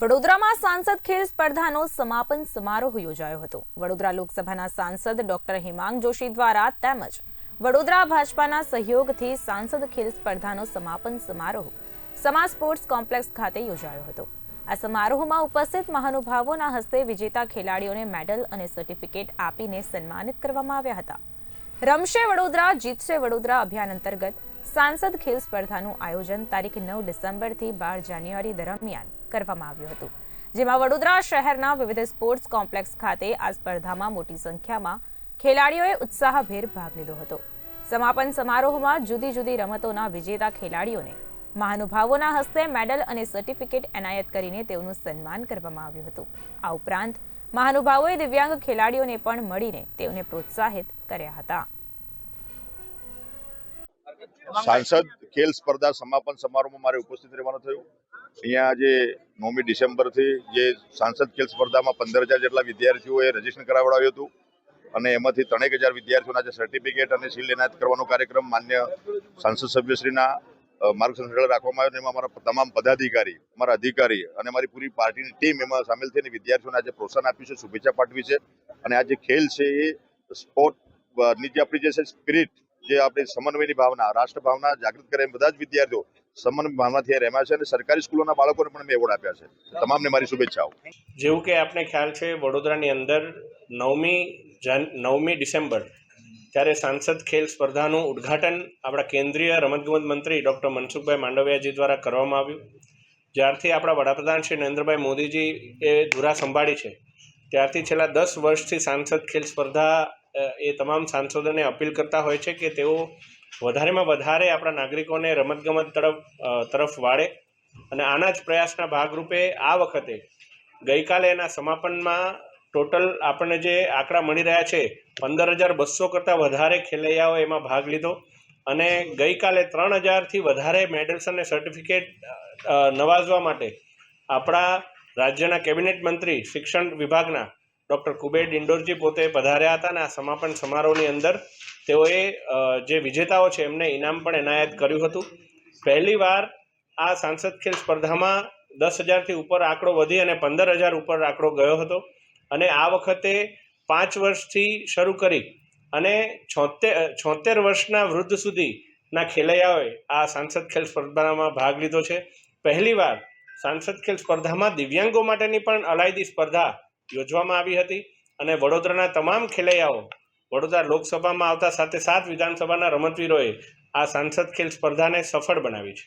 વડોદરામાં સાંસદ ખેલ સ્પર્ધાનો સમાપન સમારોહ યોજાયો હતો. વડોદરા લોકસભાના સાંસદ ડોક્ટર હિમાંગ જોશી દ્વારા તેમજ વડોદરા ભાજપાના સહયોગથી સાંસદ ખેલ સ્પર્ધાનો સમાપન સમારોહ સમા સ્પોર્ટ્સ કોમ્પ્લેક્સ ખાતે યોજાયો હતો. આ સમારોહમાં ઉપસ્થિત મહાનુભાવોના હસ્તે વિજેતા ખેલાડીઓને મેડલ અને સર્ટિફિકેટ આપીને સન્માનિત કરવામાં આવ્યા હતા. રમશે વડોદરા, જીતશે વડોદરા અભિયાન અંતર્ગત સાંસદ ખેલ સ્પર્ધાનું આયોજન તારીખ નવ ડિસેમ્બરથી બાર જાન્યુઆરી દરમિયાન કરવામાં આવ્યું હતું, જેમાં વડોદરા શહેરના વિવિધ સ્પોર્ટ્સ કોમ્પ્લેક્સ ખાતે આ સ્પર્ધામાં મોટી સંખ્યામાં ખેલાડીઓએ ઉત્સાહભેર ભાગ લીધો હતો. સમાપન સમારોહમાં જુદી જુદી રમતોના વિજેતા ખેલાડીઓને મહાનુભાવોના હસ્તે મેડલ અને સર્ટિફિકેટ એનાયત કરીને તેઓનું સન્માન કરવામાં આવ્યું હતું. આ ઉપરાંત મહાનુભાવોએ દિવ્યાંગ ખેલાડીઓને પણ મળીને તેઓને પ્રોત્સાહિત કર્યા હતા. સાંસદ ખેલ સ્પર્ધા સમાપન સમારોહમાં મારે ઉપસ્થિત રહેવાનું થયું. અહીંયા આજે નવમી ડિસેમ્બરથી જે સાંસદ ખેલ સ્પર્ધામાં પંદર હજાર જેટલા વિદ્યાર્થીઓએ રજીસ્ટ્રેશન કરાવડાવ્યું હતું અને એમાંથી ત્રણેક હજાર વિદ્યાર્થીઓના જે સર્ટિફિકેટ અને સીલ એનાયત કરવાનો કાર્યક્રમ માન્ય સાંસદ સભ્યશ્રીના માર્ગદર્શન હેઠળ રાખવામાં આવ્યો. અને એમાં અમારા તમામ પદાધિકારી અમારા અધિકારી અને અમારી પૂરી પાર્ટીની ટીમ એમાં સામેલ થઈને વિદ્યાર્થીઓને આજે પ્રોત્સાહન આપ્યું છે શુભેચ્છા પાઠવી છે. અને આ જે ખેલ છે એ સ્પોર્ટની જે આપણી જે છે સ્પિરિટ જે આપણી સમન્વયની ભાવના રાષ્ટ્ર ભાવના જાગૃત કરે બધા જ વિદ્યાર્થીઓ સમન્વય ભાવનાથી રહેવા છે અને સરકારી સ્કૂલોના બાળકોને પણ મેં એવોર્ડ આપ્યા છે. તમામને મારી શુભેચ્છાઓ. જેવું કે આપને ખ્યાલ છે, વડોદરાની અંદર નવમી જાન નવમી ડિસેમ્બર ત્યારે સાંસદ ખેલ સ્પર્ધાનું ઉદ્ઘાટન આપણા કેન્દ્રીય રમતગમત મંત્રી ડૉક્ટર મનસુખભાઈ માંડવિયાજી દ્વારા કરવામાં આવ્યું. જ્યારથી આપણા વડાપ્રધાન શ્રી નરેન્દ્રભાઈ મોદીજી એ ધુરા સંભાળી છે. ત્યારથી છેલ્લા દસ વર્ષથી સાંસદ ખેલ સ્પર્ધા એ તમામ સાંસદોને અપીલ કરતા હોય છે કે તેઓ વધારેમાં વધારે આપણા નાગરિકોને રમતગમત તરફ તરફ વાળે અને આના જ પ્રયાસના ભાગરૂપે આ વખતે ગઈકાલે એના સમાપનમાં ટોટલ આપણને જે આંકડા મળી રહ્યા છે, પંદર હજાર બસો કરતાં વધારે ખેલૈયાઓ એમાં ભાગ લીધો અને ગઈકાલે ત્રણ હજારથી વધારે મેડલ્સ અને સર્ટિફિકેટ નવાજવા માટે આપણા રાજ્યના કેબિનેટ મંત્રી શિક્ષણ વિભાગના ડૉક્ટર કુબેર ડિંડોરજી પોતે પધાર્યા હતા અને આ સમાપન સમારોહની અંદર તેઓએ જે વિજેતાઓ છે એમને ઇનામ પણ એનાયત કર્યું હતું. પહેલીવાર આ સાંસદ ખેલ સ્પર્ધામાં દસ હજારથી ઉપર આંકડો વધી અને પંદર હજાર ઉપર આંકડો ગયો હતો. અને આ વખતે પાંચ વર્ષથી શરૂ કરી અને છોતેર છોતેર વર્ષના વૃદ્ધ સુધીના ખેલૈયાઓએ આ સાંસદ ખેલ સ્પર્ધામાં ભાગ લીધો છે. પહેલીવાર સાંસદ ખેલ સ્પર્ધામાં દિવ્યાંગો માટેની પણ અલાયદી સ્પર્ધા યોજવામાં આવી હતી અને વડોદરાના તમામ ખેલૈયાઓ વડોદરા લોકસભામાં આવતા સાથે સાત વિધાનસભાના રમતવીરોએ આ સાંસદ ખેલ સ્પર્ધાને સફળ બનાવી છે.